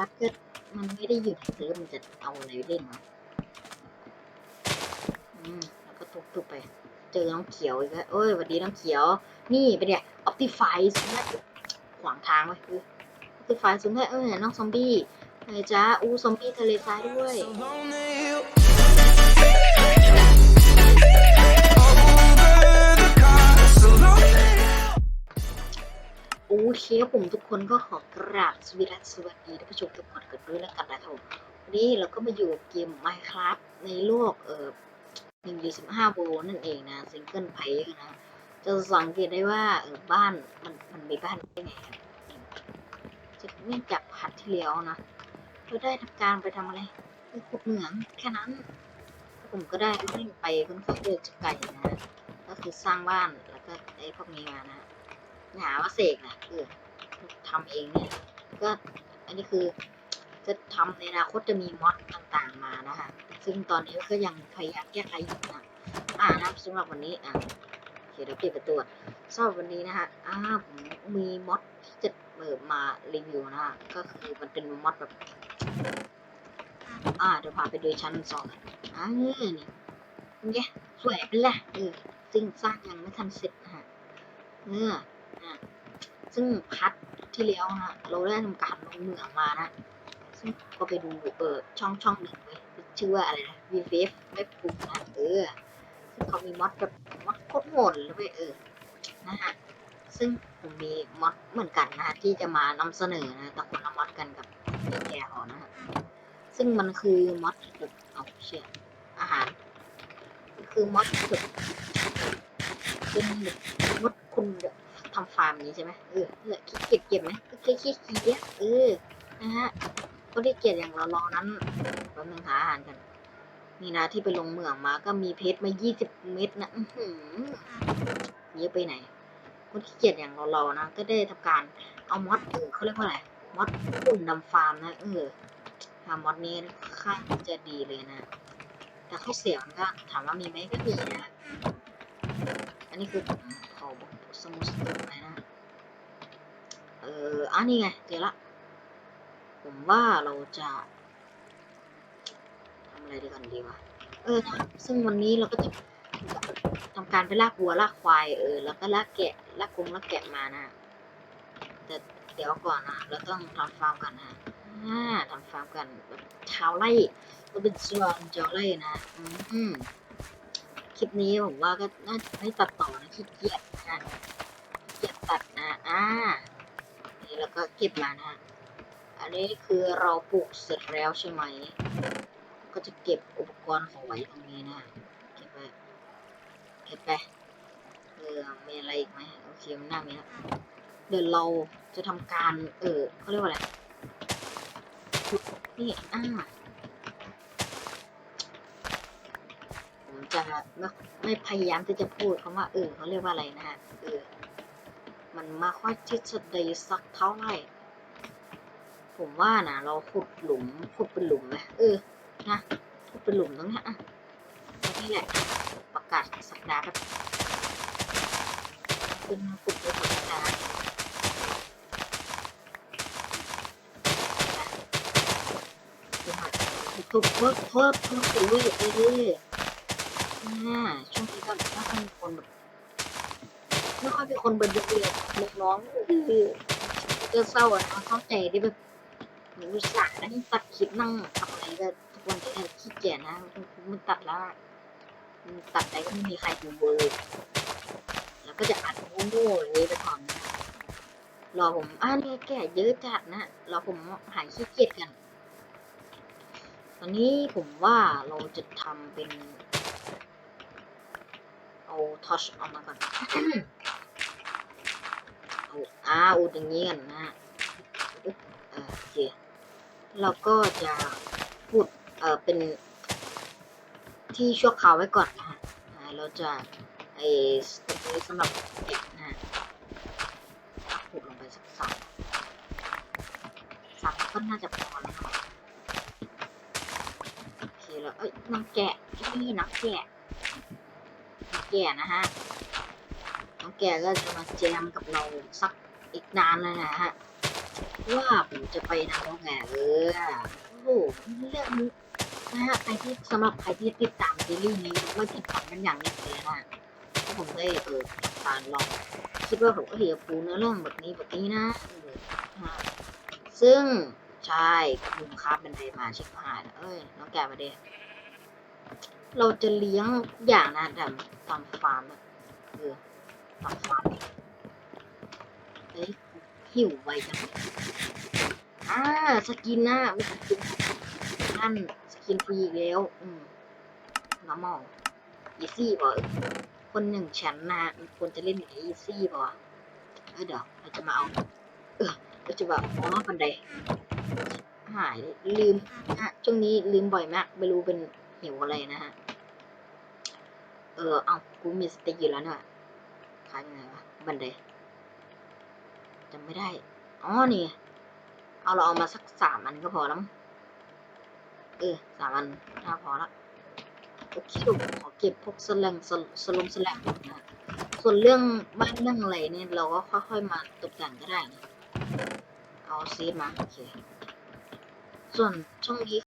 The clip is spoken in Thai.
ตัดก็มันไม่ได้หยุดซื้อมันจะเอาอะไรเล่นวะอืมแล้วก็ตุบๆไป เจอน้องเขียวอีกแล้วเอ้ยสวัสดีน้องเขียว นี่เป็นเนี่ยออปติฟายสุดยอดขวางทางไว้คือออปติฟายสุดยอดเออน้องซอมบี้ไงจ้าอู้ซอมบี้ทะเลทรายด้วย คครับผมทุกคนก็ขอกราบสวัสดีสวัสดีท่านผู้ชมทุกคนกันด้วยแล้วกันนะครับผมวันนี้เราก็มาอยู่เกม Minecraft ในโลกเอ่อ1.15โวลต์นั่นเองนะซิงเกิลไพนะจะสังเกตได้ว่าเออบ้านมันมันมีบ้านได้ไงครับจะเนื่องจากผัดที่แล้วนะเราได้ทำการไปทำอะไรไปขุดเหมืองแค่นั้น ผมก็ได้เล่นไปค่อนข้างเดินจะไกลนะก็คือสร้างบ้านแล้วก็ไอ้พวกนี้มานะ หาว่าเสกนะเออทำเองเนี่ยก็อันนี้คือจะทำในอนาคตจะมีมอดต่างๆมานะคะ ซึ่งตอนนี้ก็ยังพยายามแก้ไขอยู่นะอ่านะครับสำหรับวันนี้อะโอเคเดี๋ยวปิดประตูสำหรับวันนี้นะฮะอ่าผมมีมอดที่จะเปิดมารีวิวนะะก็คือมันเป็นมอดแบบ อ่าเดี๋ยวพาไปดูชั้นสองอ่านี่นี่สวยเป็นละเออซึ่งสร้างยังไม่ทันเสร็จนะฮะเนื้อ นะซึ่งพัดที่แล้วนะเราได้ทำการลงเหมืองมานะ ซึ่งก็ไปดูเออช่องช่องหนึ่งไว้ชื่อว่าอะไรนะ VFF เว็บกลุ่มนะเออซึ่งเขามีมอดแบบมอดโคตรโหดเลยเว้ยเออนะฮะซึ่งผมมีมอดเหมือนกันนะฮะที่จะมานำเสนอนะแต่คนละมอดกันกับแกหอนะฮะซึ่งมันคือมอดแบบเอาเชี่ยอาหารคือมอดแบบเป็นแบบมดคุณแบบ ทำฟาร์มอย่างนี้ใช่ไหมเออเออเกียจเก็บไหมก็แค่ขี้เกียจเออนะฮะก็ได้เกียจอย่างเรารอนั้นแป๊บนึงหาอาหารกัน นี่นะที่ไปลงเมืองมาก็มีเพชรมา20เม็ดนะอือเยอะไปไหน คนขี้เกียจอย่างเรารอนะ ก็ได้ทำการเอามอดเออเขาเรียกว่าอะไรมอดปุ่นนำฟาร์มนะเออทำมอดนี้ค่างจะดีเลยนะ แต่ข้อเสียมันก็ถามว่ามีไหมก็มีนะ อันนี้คือ ผมขอบอกสมุสมุดไปนะเอออันนี้ไงเจอละ ผมว่าเราจะทำอะไรดีกันดีวะเออนะซึ่งวันนี้เราก็จะทำการไปลากวัวลากควายเออแล้วก็ลากแกะลากกรงลากแกะมานะแต่เดี๋ยวก่อนนะเราต้องทำฟาร์มกันนะอ่าทำฟาร์มกันชาวไร่ก็เป็นส่วนชาวไร่นะ อืม ลิปนี้ผมว่าก็น่าจะไม่ตัดต่อนะขี้เกียจนะขี้เกียจตัดนะอ่านี่แล้วก็เก็บมานะอันนี้คือเราปลูกเสร็จแล้วใช่ไหม ก็จะเก็บอุปกรณ์ของไว้ตรงนี้นะเก็บไปเก็บไปเออมีอะไรอีกไหมโอเคมันน่ามีแล้วเดี๋ยวเราจะทำการ เออเขาเรียกว่าอะไรนี่อ่า ผม จะไม่พยายามที่จะพูดคำว่าเออเขาเรียกว่าอะไรนะฮะเออมันมาค่อยที่จะดีสักเท่าไหร่ผมว่านะเราขุดหลุมขุดเป็นหลุมไหมเออนะขุดเป็นหลุมตรงนี้อะนี่แหละประกาศสักดาแบบเป็นขุดเป็นสักดาทุบเพิ่มเพิ่มเพิ่มไปเรื่อยเรื่ อ่าช่วงนี้ก็ไม่ค่อยมีคนแบบไม่ค่อยมีคนเบิร์ดเรียนเล็กน้องคือก็เศร้าอะนะเข้าใจที่แบบหนูสานั่งตัดคลิปนั่งทำอะไรก็ทุกวันนี้ขี้เกียจนะมันตัดแล้วมันตัดไปก็ไม่มีใครดูเวอร์แล้วก็จะอัดโง่ๆอย่างนี้ไปก่อนนะรอผมอ่านี่แก่เยอะจัดนะรอผมหายขี้เกียจกันตอนนี้ผมว่าเราจะทำเป็น เอาทัชออกมาก่อน เอาอ่าอุดอย่างนี้กันนะฮะอึ๊บเออโอเคเราก็จะพูดเออเป็นที่ชั่วคราวไว้ก่อนนะฮะอ่าเราจะไอ้สเต็ปนี้สำหรับเด็กนะฮะพูดลงไปสักสามสามก็น่าจะพอแล้วนะครับโอเคแล้วเอ้ยน้องแกะนี่นักแกะ แก่นะฮะน้องแก่ก็จะมาแจมกับเราสักอีกนานเลยนะฮะว่าผมจะไปนรกไงแก่เออโอ้โหเรื่องนี้นะฮะใครที่สำหรับใครที่ติดตามซีรีส์นี้ก็ติดตามกันอย่างนี้เลยนะถ้าผมได้เออการลองคิดว่าผมก็เหียปูเนื้อเรื่องแบบนี้แบบนี้นะฮะซึ่งใช่ลุงครับเป็นไดมาชิบหายเอ้ยน้องแก่มาเด เราจะเลี้ยงอย่างนะแต่ตามฟาร์มอะเออตามฟาร์มเอ้ยหิวไวจังอ่าสกินนะไม่สกินนั่นสกินฟรีอีกแล้ว อืม normal easy บ่เอคนหนึ่งแชมป์นะมันควรจะเล่นอย่าง easy บ่วเออเดี๋ยวเราจะมาเอา เออเราจะแบบอ๋อบันไดหายลยลืมฮะช่วงนี้ลืมบ่อยมากไม่รู้เป็น หิวอะไรนะฮะ เออ เอากูมีสติอยู่แล้วเนี่ยขายยังไงวะ บันไดจำไม่ได้ อ๋อ นี่ เอาเราเอามาสักสามอันก็พอแล้ว เออสามอันน่าพอละโอเคผมขอเก็บพวกสแลงสลสลมสแลงนะส่วนเรื่องบ้านเรื่องอะไรเนี่ยเราก็ค่อยๆมาตกแต่งก็ได้นะเอาซีมาโอเค ส่วนช่องนี้